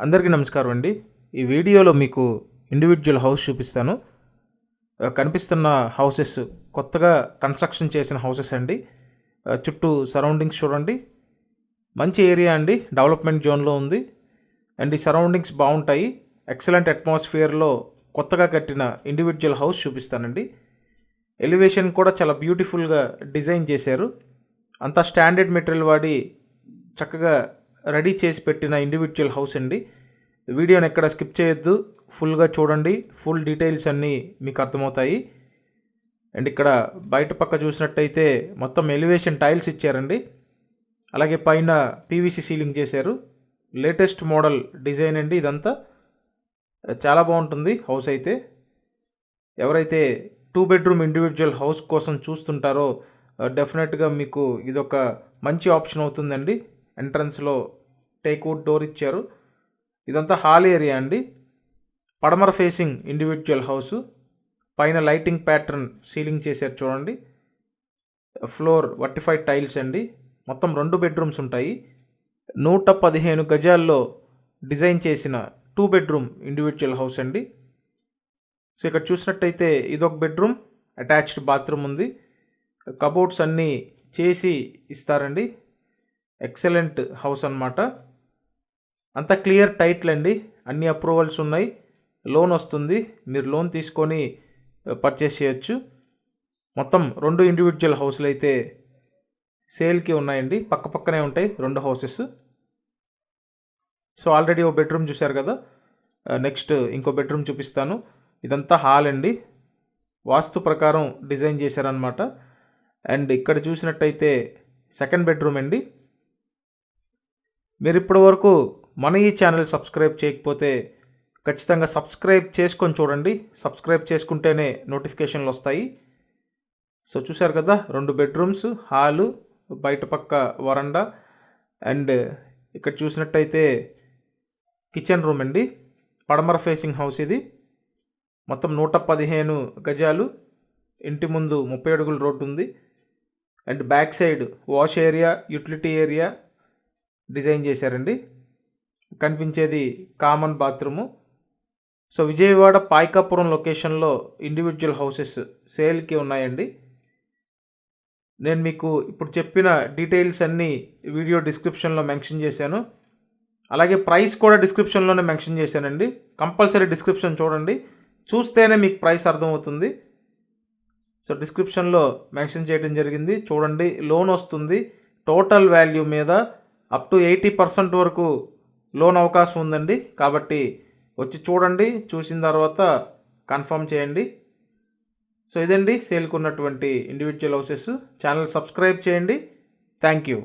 అందరికీ నమస్కారం అండి. ఈ వీడియోలో మీకు ఇండివిజువల్ హౌస్ చూపిస్తాను. కనిపిస్తున్న హౌసెస్ కొత్తగా కన్స్ట్రక్షన్ చేసిన హౌసెస్ అండి. చుట్టూ సరౌండింగ్స్ చూడండి. మంచి ఏరియా అండి. డెవలప్మెంట్ జోన్లో ఉంది. అండ్ ఈ సరౌండింగ్స్ బాగుంటాయి. ఎక్సలెంట్ అట్మాస్ఫియర్లో కొత్తగా కట్టిన ఇండివిజువల్ హౌస్ చూపిస్తానండి. ఎలివేషన్ కూడా చాలా బ్యూటిఫుల్గా డిజైన్ చేశారు. అంతా స్టాండర్డ్ మెటీరియల్ వాడి చక్కగా రెడీ చేసి పెట్టిన ఇండివిజువల్ హౌస్ అండి. వీడియోని ఎక్కడ స్కిప్ చేయొద్దు. ఫుల్గా చూడండి. ఫుల్ డీటెయిల్స్ అన్నీ మీకు అర్థమవుతాయి. అండ్ ఇక్కడ బయట పక్క చూసినట్టయితే మొత్తం ఎలివేషన్ టైల్స్ ఇచ్చారండి. అలాగే పైన పీవీసీ సీలింగ్ చేశారు. లేటెస్ట్ మోడల్ డిజైన్ అండి ఇదంతా. చాలా బాగుంటుంది హౌస్ అయితే. ఎవరైతే టూ బెడ్రూమ్ ఇండివిజువల్ హౌస్ కోసం చూస్తుంటారో డెఫినెట్గా మీకు ఇదొక మంచి ఆప్షన్ అవుతుందండి. ఎంట్రన్స్లో టేక్వుడ్ డోర్ ఇచ్చారు. ఇదంతా హాల్ ఏరియా అండి. పడమర ఫేసింగ్ ఇండివిజువల్ హౌస్. పైన లైటింగ్ ప్యాటర్న్ సీలింగ్ చేశారు చూడండి. ఫ్లోర్ వర్టిఫైడ్ టైల్స్ అండి. మొత్తం రెండు బెడ్రూమ్స్ ఉంటాయి. నూట పదిహేను గజాల్లో డిజైన్ చేసిన టూ బెడ్రూమ్ ఇండివిజువల్ హౌస్ అండి. సో ఇక్కడ చూసినట్టయితే ఇదొక బెడ్రూమ్. అటాచ్డ్ బాత్రూమ్ ఉంది. కబోర్డ్స్ అన్నీ చేసి ఇస్తారండి. ఎక్సలెంట్ హౌస్ అనమాట అంతా క్లియర్ టైటిల్ అండి. అన్ని అప్రూవల్స్ ఉన్నాయి. లోన్ వస్తుంది. మీరు లోన్ తీసుకొని పర్చేస్ చేయొచ్చు. మొత్తం రెండు ఇండివిజువల్ హౌస్లు అయితే సేల్కి ఉన్నాయండి. పక్క పక్కనే ఉంటాయి రెండు హౌసెస్. సో ఆల్రెడీ ఓ బెడ్రూమ్ చూశారు కదా. నెక్స్ట్ ఇంకో బెడ్రూమ్ చూపిస్తాను. ఇదంతా హాల్ అండి. వాస్తు ప్రకారం డిజైన్ చేశారనమాట అండ్ ఇక్కడ చూసినట్టయితే సెకండ్ బెడ్రూమ్ అండి. మీరు ఇప్పటి వరకు మన ఈ ఛానల్ సబ్స్క్రైబ్ చేయకపోతే ఖచ్చితంగా సబ్స్క్రైబ్ చేసుకొని చూడండి. సబ్స్క్రైబ్ చేసుకుంటేనే నోటిఫికేషన్లు వస్తాయి. సో చూశారు కదా రెండు బెడ్రూమ్స్ హాలు బయట పక్క వరండా అండ్ ఇక్కడ చూసినట్టయితే కిచెన్ రూమ్ అండి. పడమర ఫేసింగ్ హౌస్ ఇది. మొత్తం నూట పదిహేను గజాలు. ఇంటి ముందు ముప్పై అడుగుల రోడ్డు ఉంది. And back side wash area utility area design చేశారండి. కనిపించేది common bathroom. So Vijayawada Payakapuram లొకేషన్లో ఇండివిజువల్ హౌసెస్ సేల్కి ఉన్నాయండి. నేను మీకు ఇప్పుడు చెప్పిన డీటెయిల్స్ అన్నీ వీడియో డిస్క్రిప్షన్లో మెన్షన్ చేశాను. అలాగే ప్రైస్ కూడా డిస్క్రిప్షన్లోనే మెన్షన్ చేశానండి. కంపల్సరీ డిస్క్రిప్షన్ చూడండి. చూస్తేనే మీకు ప్రైస్ అర్థమవుతుంది. సో డిస్క్రిప్షన్లో మెన్షన్ చేయడం జరిగింది. చూడండి లోన్ వస్తుంది. టోటల్ వాల్యూ మీద అప్ టు ఎయిటీ పర్సెంట్ వరకు లోన్ అవకాశం ఉందండి. కాబట్టి వచ్చి చూడండి చూసిన తర్వాత కన్ఫర్మ్ చేయండి. సో ఇదండి. సేల్కున్నటువంటి ఇండివిజువల్ హౌసెస్ ఛానల్ సబ్స్క్రైబ్ చేయండి. Thank you.